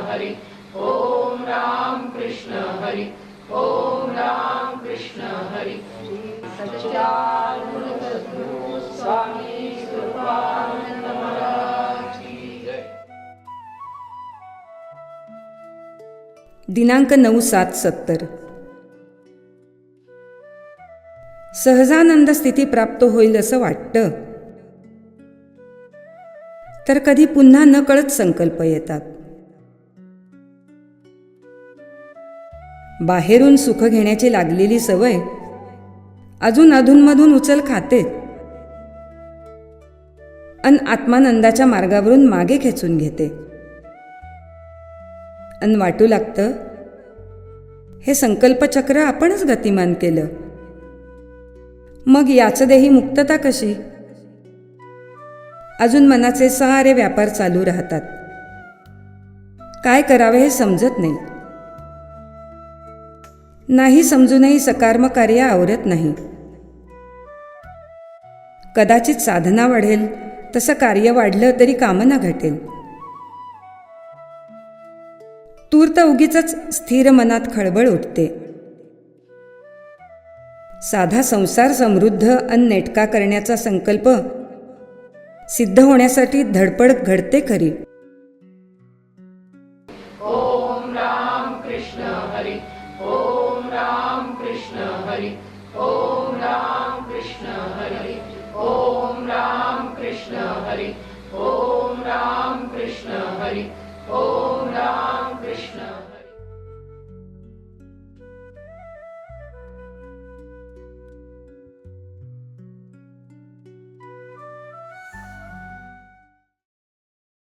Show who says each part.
Speaker 1: हरि। ओम राम कृष्ण हरि। ओम राम कृष्ण हरि। स्वामी कृपानंद महाराज
Speaker 2: दिनांक नऊ सात सत्तर. सहजानंद स्थिती प्राप्त होईल असं वाटतं. तर कधी पुन्हा नकळत संकल्प येतात. बाहेरून सुख घेण्याची लागलेली सवय अजून अधूनमधून उचल खाते अन आत्मानंदाच्या मार्गावरून मागे खेचून घेते. अन वाटू लागतं हे संकल्पचक्र आपणच गतिमान केलं. मग याचं देही मुक्तता कशी? अजून मनाचे सारे व्यापार चालू राहतात. काय करावे हे समजत नाही. नाही समजूनही सकार्म कार्य आवरत नाही. कदाचित साधना वाढेल तसं कार्य वाढलं तरी कामना घटेल. तूर्त उगीच स्थिर मनात खळबळ उठते. साधा संसार समृद्ध अन नेटका करण्याचा संकल्प सिद्ध होण्यासाठी धडपड घडते खरी.
Speaker 1: ओम राम कृष्ण हरी कृष्ण हरी. ओम राम कृष्ण हरि. ओम राम कृष्ण हरी. ओम राम कृष्ण हरि. ओम राम कृष्ण